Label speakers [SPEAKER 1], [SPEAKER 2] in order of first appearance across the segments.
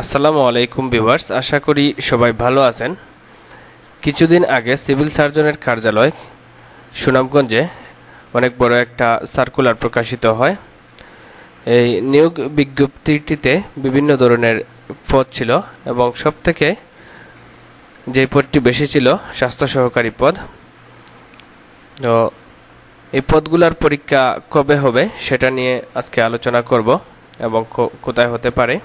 [SPEAKER 1] আসসালামু আলাইকুম ভিউয়ার্স, আশা করি সবাই ভালো আছেন। কিছুদিন আগে সিভিল সার্জনের কার্যালয়, সুনামগঞ্জে অনেক বড় একটা সার্কুলার প্রকাশিত হয়। এই নিয়োগ বিজ্ঞপ্তিটিতে বিভিন্ন ধরনের পদ ছিল এবং সব থেকে যে পদটি বেশি ছিল, স্বাস্থ্য সহকারী পদ। তো এই পদগুলোর পরীক্ষা কবে হবে, সেটা নিয়ে আজকে আলোচনা করব এবং কোথায় হতে পারে।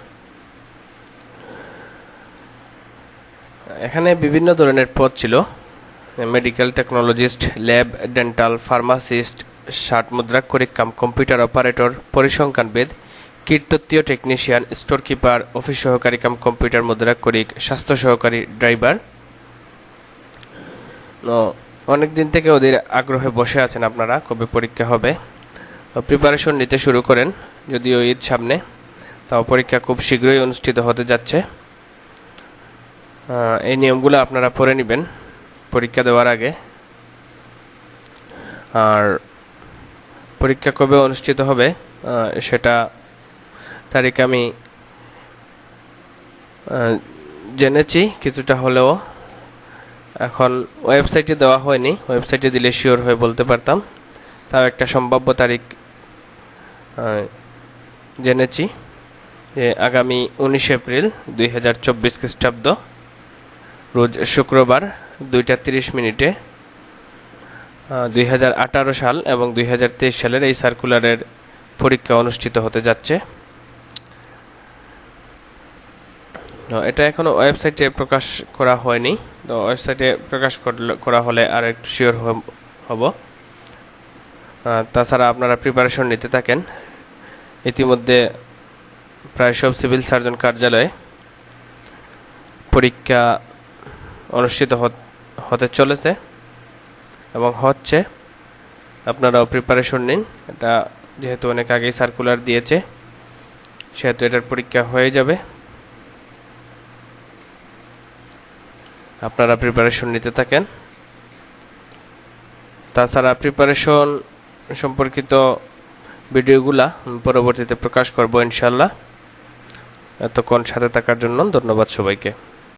[SPEAKER 1] এখানে বিভিন্ন ধরনের পদ ছিল। Medical technologist lab dental pharmacist ষাট মুদ্রাক্ষরিক কাম কম্পিউটার অপারেটর পরিসংখ্যানবিদ কীর্তত্বীয় টেকনিশিয়ান স্টোর কিপার অফিস সহকারী কাম কম্পিউটার মুদ্রাক্ষরিক স্বাস্থ্য সহকারী ড্রাইভার অনেক দিন থেকে ওদের আগ্রহে বসে আছেন আপনারা, কবে পরীক্ষা হবে। তো প্রিপারেশন নিতে শুরু করেন, যদিও ঈদ সামনে, তাও পরীক্ষা খুব শীঘ্রই অনুষ্ঠিত হতে যাচ্ছে। এই নিয়মগুলো আপনারা পড়ে নেবেন, পরীক্ষা দেওয়ার আগে। আর পরীক্ষা কবে অনুষ্ঠিত হবে সেটা তারিখ আমি জেনেছি, কিছুটা হলেও। এখন ওয়েবসাইটে দেওয়া হয়নি, ওয়েবসাইটে দিলে শিওর হয়ে বলতে পারতাম। তাও একটা সম্ভাব্য তারিখ জেনেছি, যে আগামী উনিশ এপ্রিল দুই হাজার চব্বিশ খ্রিস্টাব্দ। রোজ শুক্রবার দুইটা তিরিশ মিনিটে দুই হাজার আঠারো সাল এবং দুই হাজার তেইশ সালের এই সার্কুলারের পরীক্ষা অনুষ্ঠিত হতে যাচ্ছে। এটা এখনও ওয়েবসাইটে প্রকাশ করা হয়নি। তো ওয়েবসাইটে প্রকাশ করা হলে আর একটু শিওর হব তাছাড়া আপনারা প্রিপারেশন নিতে থাকেন। ইতিমধ্যে প্রায় সব সিভিল সার্জন কার্যালয়ে পরীক্ষা অনুষ্ঠিত হত- চলেছে এবং হচ্ছে, আপনারাও প্রিপারেশন নিন। এটা যেহেতু অনেক আগেই সার্কুলার দিয়েছে, সেহেতু এটার পরীক্ষা হয়ে যাবে। আপনারা প্রিপারেশন নিতে থাকেন। তাছাড়া প্রিপারেশন সম্পর্কিত ভিডিওগুলা পরবর্তীতে প্রকাশ করব ইনশাল্লাহ এতক্ষণ সাথে থাকার জন্য ধন্যবাদ সবাইকে।